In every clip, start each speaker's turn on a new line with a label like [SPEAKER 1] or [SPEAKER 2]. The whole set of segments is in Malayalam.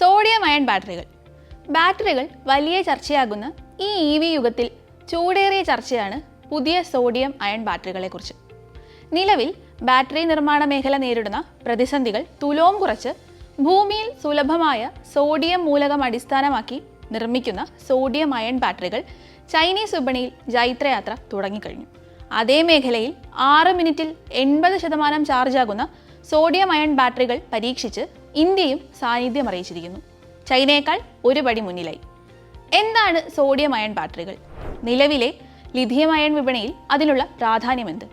[SPEAKER 1] സോഡിയം അയൺ ബാറ്ററികൾ. ബാറ്ററികൾ വലിയ ചർച്ചയാകുന്ന ഈ ഇ വി യുഗത്തിൽ ചൂടേറിയ ചർച്ചയാണ് പുതിയ സോഡിയം അയൺ ബാറ്ററികളെക്കുറിച്ച്. നിലവിൽ ബാറ്ററി നിർമ്മാണ മേഖല നേരിടുന്ന പ്രതിസന്ധികൾ തുലോം കുറച്ച് ഭൂമിയിൽ സുലഭമായ സോഡിയം മൂലകം അടിസ്ഥാനമാക്കി നിർമ്മിക്കുന്ന സോഡിയം അയൺ ബാറ്ററികൾ ചൈനീസ് വിപണിയിൽ ജൈത്രയാത്ര തുടങ്ങിക്കഴിഞ്ഞു. അതേ മേഖലയിൽ ആറ് മിനിറ്റിൽ എൺപത് ശതമാനം ചാർജാകുന്ന സോഡിയം അയൺ ബാറ്ററികൾ പരീക്ഷിച്ച് ഇന്ത്യയും സാന്നിധ്യം അറിയിച്ചിരിക്കുന്നു. ചൈനയേക്കാൾ ഒരു പടി മുന്നിലായി. എന്താണ് സോഡിയം അയൺ ബാറ്ററികൾ? നിലവിലെ ലിഥിയം അയൺ വിപണിയിൽ അതിനുള്ള പ്രാധാന്യം എന്ത്?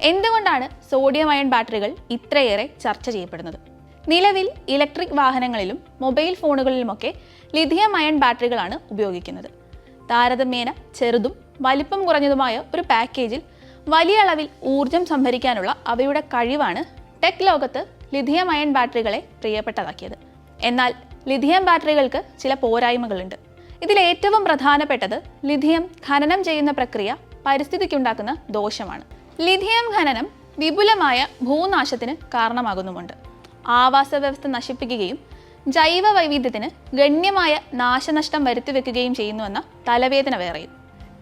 [SPEAKER 1] എന്തുകൊണ്ടാണ് സോഡിയം അയൺ ബാറ്ററികൾ ഇത്രയേറെ ചർച്ച ചെയ്യപ്പെടുന്നത്? നിലവിൽ ഇലക്ട്രിക് വാഹനങ്ങളിലും മൊബൈൽ ഫോണുകളിലുമൊക്കെ ലിഥിയം അയൺ ബാറ്ററികളാണ് ഉപയോഗിക്കുന്നത്. താരതമ്യേന ചെറുതും വലിപ്പം കുറഞ്ഞതുമായ ഒരു പാക്കേജിൽ വലിയ അളവിൽ ഊർജം സംഭരിക്കാനുള്ള അവയുടെ കഴിവാണ് ടെക് ലോകത്ത് ലിഥിയം അയൺ ബാറ്ററികളെ പ്രിയപ്പെട്ടതാക്കിയത്. എന്നാൽ ലിഥിയം ബാറ്ററികൾക്ക് ചില പോരായ്മകളുണ്ട്. ഇതിൽ ഏറ്റവും പ്രധാനപ്പെട്ടത് ലിഥിയം ഖനനം ചെയ്യുന്ന പ്രക്രിയ പരിസ്ഥിതിക്കുണ്ടാക്കുന്ന ദോഷമാണ്. ലിഥിയം ഖനനം വിപുലമായ ഭൂനാശത്തിന് കാരണമാകുന്നുമുണ്ട്. ആവാസ വ്യവസ്ഥ നശിപ്പിക്കുകയും ജൈവ വൈവിധ്യത്തിന് ഗണ്യമായ നാശനഷ്ടം വരുത്തിവെക്കുകയും ചെയ്യുന്നുവെന്ന തലവേദന വേറെയും.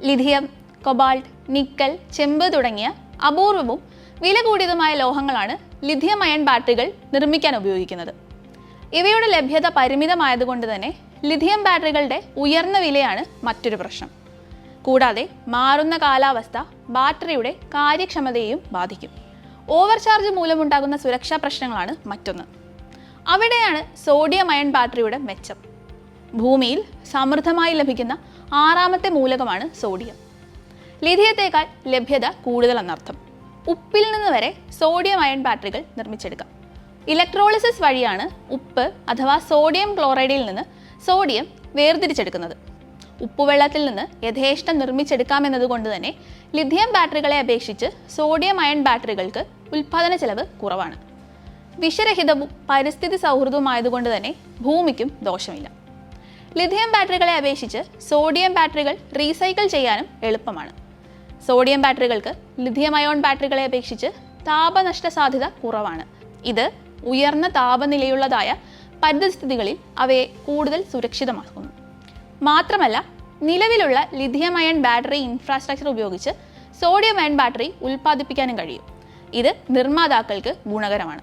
[SPEAKER 1] ലിഥിയം കൊബാൾട്ട് നിക്കൽ ചെമ്പ് തുടങ്ങിയ അപൂർവവും വില കൂടിയതുമായ ലോഹങ്ങളാണ് ലിഥിയം അയൺ ബാറ്ററികൾ നിർമ്മിക്കാൻ ഉപയോഗിക്കുന്നത്. ഇവയുടെ ലഭ്യത പരിമിതമായതുകൊണ്ട് തന്നെ ലിഥിയം ബാറ്ററികളുടെ ഉയർന്ന വിലയാണ് മറ്റൊരു പ്രശ്നം. കൂടാതെ മാറുന്ന കാലാവസ്ഥ ബാറ്ററിയുടെ കാര്യക്ഷമതയെയും ബാധിക്കും. ഓവർ ചാർജ് മൂലമുണ്ടാകുന്ന സുരക്ഷാ പ്രശ്നങ്ങളാണ് മറ്റൊന്ന്. അവിടെയാണ് സോഡിയം അയൺ ബാറ്ററിയുടെ മെച്ചം. ഭൂമിയിൽ സമൃദ്ധമായി ലഭിക്കുന്ന ആറാമത്തെ മൂലകമാണ് സോഡിയം. ലിഥിയത്തേക്കാൾ ലഭ്യത കൂടുതലെന്നർത്ഥം. ഉപ്പിൽ നിന്ന് വരെ സോഡിയം അയൺ ബാറ്ററികൾ നിർമ്മിച്ചെടുക്കാം. ഇലക്ട്രോളിസിസ് വഴിയാണ് ഉപ്പ് അഥവാ സോഡിയം ക്ലോറൈഡിൽ നിന്ന് സോഡിയം വേർതിരിച്ചെടുക്കുന്നത്. ഉപ്പുവെള്ളത്തിൽ നിന്ന് യഥേഷ്ടം നിർമ്മിച്ചെടുക്കാമെന്നതുകൊണ്ട് തന്നെ ലിഥിയം ബാറ്ററികളെ അപേക്ഷിച്ച് സോഡിയം അയൺ ബാറ്ററികൾക്ക് ഉൽപ്പാദന ചെലവ് കുറവാണ്. വിഷരഹിതവും പരിസ്ഥിതി സൗഹൃദവുമായതുകൊണ്ട് തന്നെ ഭൂമിക്കും ദോഷമില്ല. ലിഥിയം ബാറ്ററികളെ അപേക്ഷിച്ച് സോഡിയം ബാറ്ററികൾ റീസൈക്കിൾ ചെയ്യാനും എളുപ്പമാണ്. സോഡിയം ബാറ്ററികൾക്ക് ലിഥിയം അയോൺ ബാറ്ററികളെ അപേക്ഷിച്ച് താപനഷ്ട സാധ്യത കുറവാണ്. ഇത് ഉയർന്ന താപനിലയുള്ളതായ പരിതസ്ഥിതികളിൽ അവയെ കൂടുതൽ സുരക്ഷിതമാക്കുന്നു. മാത്രമല്ല നിലവിലുള്ള ലിഥിയം അയൺ ബാറ്ററി ഇൻഫ്രാസ്ട്രക്ചർ ഉപയോഗിച്ച് സോഡിയം അയൺ ബാറ്ററി ഉൽപ്പാദിപ്പിക്കാനും കഴിയും. ഇത് നിർമ്മാതാക്കൾക്ക് ഗുണകരമാണ്.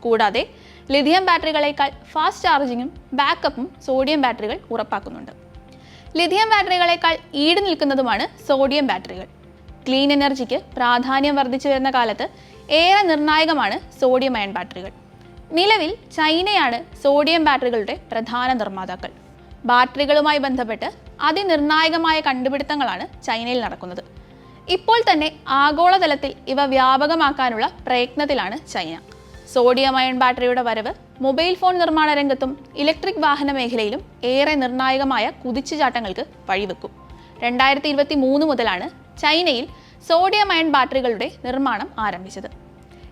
[SPEAKER 1] കൂടാതെ ലിഥിയം ബാറ്ററികളേക്കാൾ ഫാസ്റ്റ് ചാർജിങ്ങും ബാക്കപ്പും സോഡിയം ബാറ്ററികൾ ഉറപ്പാക്കുന്നുണ്ട്. ലിഥിയം ബാറ്ററികളേക്കാൾ ഈട് നിൽക്കുന്നതുമാണ് സോഡിയം ബാറ്ററികൾ. ക്ലീൻ എനർജിക്ക് പ്രാധാന്യം വർദ്ധിച്ചു വരുന്ന കാലത്ത് ഏറെ നിർണായകമാണ് സോഡിയം അയൺ ബാറ്ററികൾ നിലവിൽ ചൈനയാണ് സോഡിയം ബാറ്ററികളുടെ പ്രധാന നിർമ്മാതാക്കൾ. ബാറ്ററികളുമായി ബന്ധപ്പെട്ട് അതിനിർണായകമായ കണ്ടുപിടുത്തങ്ങളാണ് ചൈനയിൽ നടക്കുന്നത്. ഇപ്പോൾ തന്നെ ആഗോളതലത്തിൽ ഇവ വ്യാപകമാക്കാനുള്ള പ്രയത്നത്തിലാണ് ചൈന. സോഡിയം അയൺ ബാറ്ററിയുടെ വരവ് മൊബൈൽ ഫോൺ നിർമ്മാണ രംഗത്തും ഇലക്ട്രിക് വാഹന മേഖലയിലും ഏറെ നിർണായകമായ കുതിച്ചുചാട്ടങ്ങൾക്ക് വഴിവെക്കും. രണ്ടായിരത്തി ഇരുപത്തി മൂന്ന് മുതലാണ് ചൈനയിൽ സോഡിയം അയൺ ബാറ്ററികളുടെ നിർമ്മാണം ആരംഭിച്ചത്.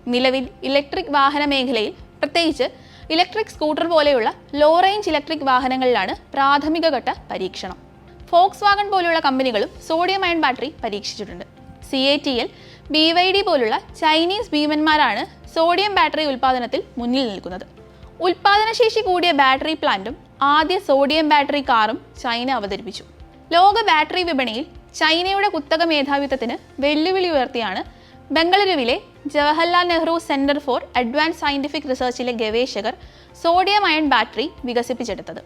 [SPEAKER 1] നിലവിൽ ഇലക്ട്രിക് വാഹന മേഖലയിൽ പ്രത്യേകിച്ച് ഇലക്ട്രിക് സ്കൂട്ടർ പോലെയുള്ള ലോ റേഞ്ച് ഇലക്ട്രിക് വാഹനങ്ങളിലാണ് പ്രാഥമിക ഘട്ട പരീക്ഷണം. ഫോക്സ് വാഗൺ പോലുള്ള കമ്പനികളും sodium ion battery പരീക്ഷിച്ചിട്ടുണ്ട്. C A T L B Y D പോലുള്ള ചൈനീസ് ഭീമന്മാരാണ് സോഡിയം ബാറ്ററി ഉൽപ്പാദനത്തിൽ മുന്നിൽ നിൽക്കുന്നത്. ഉൽപ്പാദനശേഷി കൂടിയ ബാറ്ററി പ്ലാന്റും ആദ്യ സോഡിയം ബാറ്ററി കാറും ചൈന അവതരിപ്പിച്ചു. ലോക ബാറ്ററി വിപണിയിൽ ചൈനയുടെ കുത്തക മേധാവിത്വത്തിന് വെല്ലുവിളി ഉയർത്തിയാണ് ബംഗളൂരുവിലെ Jawaharlal Nehru centre for advance scientific റിസർച്ചിലെ ഗവേഷകർ സോഡിയം അയൺ ബാറ്ററി വികസിപ്പിച്ചെടുത്തത്.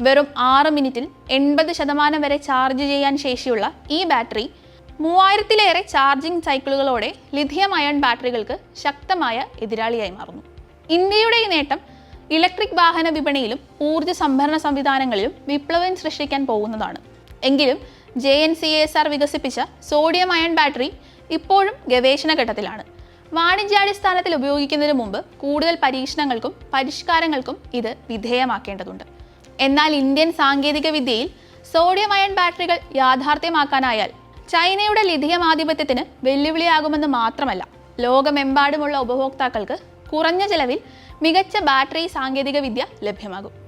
[SPEAKER 1] വെറും ആറ് മിനിറ്റിൽ എൺപത് ശതമാനം വരെ ചാർജ് ചെയ്യാൻ ശേഷിയുള്ള ഈ ബാറ്ററി മൂവായിരത്തിലേറെ ചാർജിംഗ് സൈക്കിളുകളോടെ ലിഥിയം അയൺ ബാറ്ററികൾക്ക് ശക്തമായ എതിരാളിയായി മാറുന്നു. ഇന്ത്യയുടെ ഈ നേട്ടം ഇലക്ട്രിക് വാഹന വിപണിയിലും ഊർജ സംഭരണ സംവിധാനങ്ങളിലും വിപ്ലവം സൃഷ്ടിക്കാൻ പോകുന്നതാണ്. എങ്കിലും J N C S R വികസിപ്പിച്ച സോഡിയം അയൺ ബാറ്ററി ഇപ്പോഴും ഗവേഷണ ഘട്ടത്തിലാണ്. വാണിജ്യാടിസ്ഥാനത്തിൽ ഉപയോഗിക്കുന്നതിന് മുമ്പ് കൂടുതൽ പരീക്ഷണങ്ങൾക്കും പരിഷ്കാരങ്ങൾക്കും ഇത് വിധേയമാക്കേണ്ടതുണ്ട്. എന്നാൽ ഇന്ത്യൻ സാങ്കേതിക വിദ്യയിൽ സോഡിയം അയൺ ബാറ്ററികൾ യാഥാർത്ഥ്യമാക്കാനായാൽ ചൈനയുടെ ലിഥിയം ആധിപത്യത്തിന് വെല്ലുവിളിയാകുമെന്ന് മാത്രമല്ല ലോകമെമ്പാടുമുള്ള ഉപഭോക്താക്കൾക്ക് കുറഞ്ഞ ചെലവിൽ മികച്ച ബാറ്ററി സാങ്കേതികവിദ്യ ലഭ്യമാകും.